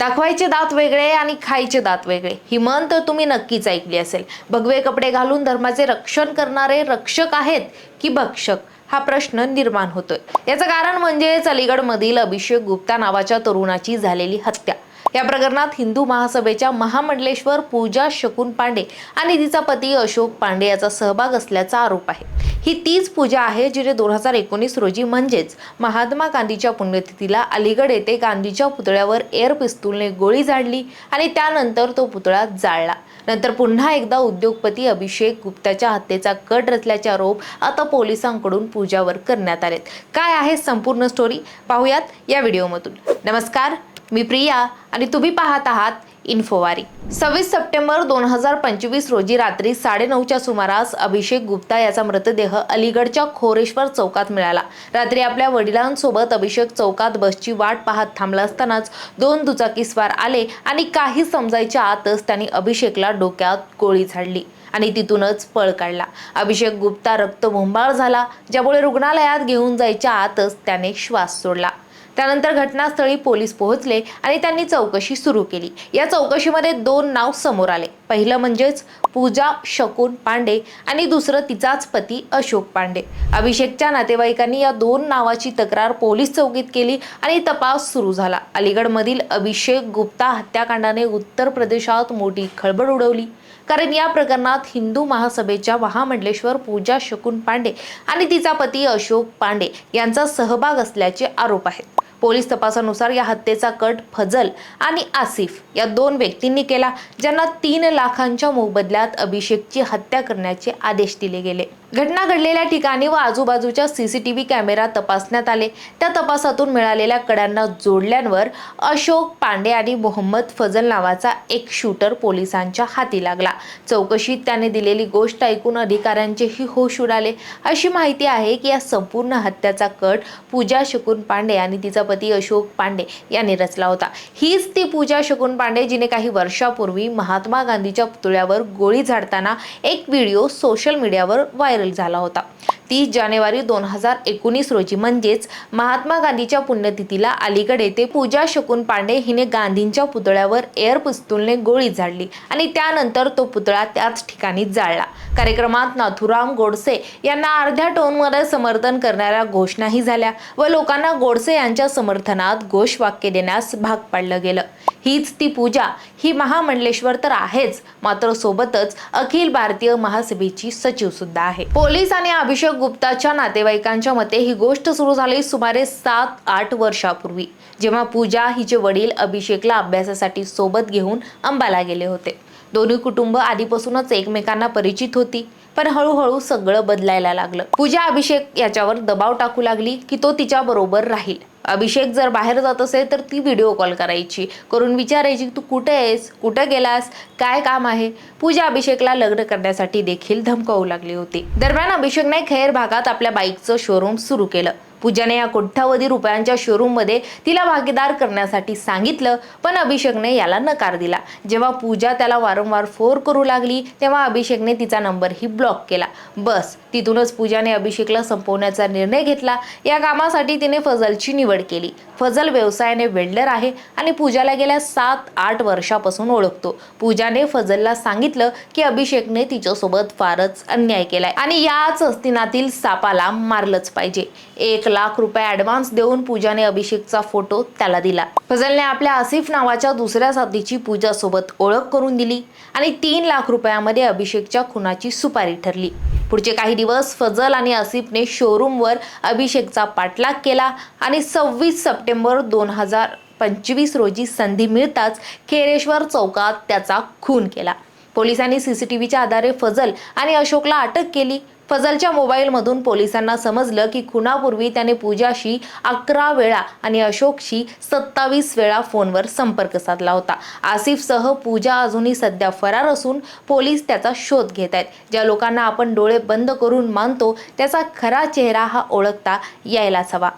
दाखवायचे दात वेगळे आणि खायचे दात वेगळे. ही म्हण तर तुम्ही नक्कीच ऐकली असेल. भगवे कपडे घालून धर्माचे रक्षण करणारे रक्षक आहेत की भक्षक? हा प्रश्न निर्माण होतोय. याचं कारण म्हणजेच अलीगडमधील अभिषेक गुप्ता नावाच्या तरुणाची झालेली हत्या. या प्रकरणात हिंदू महासभेच्या महामंडलेश्वर पूजा शकून पांडे आणि तिचा पती अशोक पांडे याचा सहभाग असल्याचा आरोप आहे. ही तीच पूजा आहे जिने दोन हजार एकोणीस रोजी म्हणजेच महात्मा गांधीच्या पुण्यतिथीला अलीगड येथे गांधीच्या पुतळ्यावर एअर पिस्तूलने गोळी झाडली आणि त्यानंतर तो पुतळा जाळला. नंतर पुन्हा एकदा उद्योगपती अभिषेक गुप्ताच्या हत्येचा कट रचल्याचे आरोप आता पोलिसांकडून पूजावर करण्यात आलेत. काय आहे संपूर्ण स्टोरी पाहूयात या व्हिडिओमधून नमस्कार. मी प्रिया आणि तुम्ही पाहत आहात इन्फोवारी. सव्वीस सप्टेंबर दोन हजार पंचवीस रोजी रात्री साडेनऊच्या सुमारास अभिषेक गुप्ता याचा मृतदेह अलीगडच्या खोरेश्वर चौकात मिळाला. रात्री आपल्या वडिलांसोबत अभिषेक चौकात बसची वाट पाहत थांबला असतानाच दोन दुचाकीस्वार आले आणि काही समजायच्या आतच त्यांनी अभिषेकला डोक्यात गोळी झाडली आणि तिथूनच पळ काढला. अभिषेक गुप्ता रक्तभोंबाळ झाला ज्यामुळे रुग्णालयात घेऊन जायच्या आतच त्याने श्वास सोडला. त्यानंतर घटनास्थळी पोलीस पोहोचले आणि त्यांनी चौकशी सुरू केली. या चौकशीमध्ये दोन नाव समोर आले. पहिलं म्हणजेच पूजा शकून पांडे आणि दुसरं तिचाच पती अशोक पांडे. अभिषेकच्या नातेवाईकांनी या दोन नावाची तक्रार पोलीस चौकीत केली आणि तपास सुरू झाला. अलीगडमधील अभिषेक गुप्ता हत्याकांडाने उत्तर प्रदेशात मोठी खळबळ उडवली. कारण या प्रकरणात हिंदू महासभेच्या महामंडलेश्वर पूजा शकून पांडे आणि तिचा पती अशोक पांडे यांचा सहभाग असल्याचे आरोप आहेत. पोलीस तपासानुसार या हत्येचा कट फजल आणि आसिफ या दोन व्यक्तींनी केला ज्यांना तीन लाखांच्या मोबदल्यात अभिषेकची हत्या करण्याचे आदेश दिले गेले. घटना घडलेल्या ठिकाणी व आजूबाजूच्या सीसीटीव्ही कॅमेरा तपासण्यात आले. त्या तपासातून मिळालेल्या कड्यांना जोडल्यांवर अशोक पांडे आणि मोहम्मद फजल नावाचा एक शूटर पोलिसांच्या हाती लागला. चौकशीत त्याने दिलेली गोष्ट ऐकून अधिकाऱ्यांचेही होश उडाले. अशी माहिती आहे की या संपूर्ण हत्याचा कट पूजा शकून पांडे आणि तिचा पती अशोक पांडे यांनी रचला होता. हीच ती पूजा शकून पांडे जिने काही वर्षापूर्वी महात्मा गांधीच्या पुतळ्यावर गोळी झाडताना एक व्हिडिओ सोशल मीडियावर व्हायरल झाला होता. तीस जानेवारी दोन हजार एकोणीस रोजी म्हणजेच महात्मा गांधीच्या पुण्यतिथीला अलीकडे ते पूजा शकून पांडे हिने गांधींच्या पुतळ्यावर एअर पिस्तूलने गोळी झाडली आणि त्यानंतर तो पुतळा त्याच ठिकाणी जाळला. कार्यक्रमात नाथुराम गोडसे यांना अर्ध्या टोनमध्ये समर्थन करणाऱ्या घोषणाही झाल्या व लोकांना गोडसे यांच्या समर्थनात घोषवाक्य देण्यास भाग पाडलं गेलं. हीच ती पूजा. ही महामंडलेश्वर तर आहेच मात्र सोबतच अखिल भारतीय महासभेची सचिव सुद्धा आहे. पोलीस आणि अभिषेक गुप्ताच्या नातेवाईकांच्या मते ही गोष्ट सुरू झाली सुमारे सात आठ वर्षापूर्वी जेव्हा पूजा हिचे वडील अभिषेकला अभ्यासासाठी सोबत घेऊन अंबाला गेले होते. दोन्ही कुटुंब आधीपासूनच एकमेकांना परिचित होती पण हळूहळू सगळं बदलायला लागलं. पूजा अभिषेक याच्यावर दबाव टाकू लागली की तो तिच्या बरोबर राहील. अभिषेक जर बाहेर जात असेल तर ती व्हिडिओ कॉल करायची. करून विचारायची तू कुठे आहेस? कुठं गेलास? काय काम आहे? पूजा अभिषेकला लग्न करण्यासाठी देखील धमकावू लागली होती. दरम्यान अभिषेकने खैर भागात आपल्या बाईकचं शोरूम सुरू केलं. पूजाने या कोट्यावधी रुपयांच्या शोरूममध्ये तिला भागीदार करण्यासाठी सांगितलं पण अभिषेकने याला नकार दिला. जेव्हा पूजा त्याला वारंवार फोर करू लागली तेव्हा अभिषेकने तिचा नंबरही ब्लॉक केला. बस तिथूनच पूजाने अभिषेकला संपवण्याचा निर्णय घेतला. या कामासाठी तिने फजलची निवड केली. फजल व्यवसायाने वेल्डर आहे आणि पूजाला गेल्या सात आठ वर्षापासून ओळखतो. पूजाने फजलला सांगितलं की अभिषेकने तिच्यासोबत फारच अन्याय केलाय आणि याच अस्तिनातील सापाला मारलंच पाहिजे. एक लाख रुपये ऍडव्हान्स देऊन पूजाने अभिषेकचा फोटो त्याला दिला. फजलने आपल्या आसिफ नावाच्या दुसऱ्या साथीची पूजा सोबत ओळख करून दिली आणि तीन लाख रुपयामध्ये अभिषेकच्या खुनाची सुपारी ठरली. पुढचे काही दिवस फजल आणि आसिफने शोरूमवर अभिषेकचा पाठलाग केला आणि सव्वीस सप्टेंबर दोन हजार पंचवीस रोजी संधी मिळताच खेरेश्वर चौकात त्याचा खून केला. पोलिसांनी सीसीटीव्हीच्या आधारे फजल आणि अशोकला अटक केली. फजलच्या मोबाईलमधून पोलिसांना समजलं की खुनापूर्वी त्याने पूजाशी अकरा वेळा आणि अशोकशी सत्तावीस वेळा फोनवर संपर्क साधला होता. आसिफसह पूजा अजूनही सध्या फरार असून पोलीस त्याचा शोध घेत आहेत. ज्या लोकांना आपण डोळे बंद करून मानतो त्याचा खरा चेहरा हा ओळखता यायलाच हवा.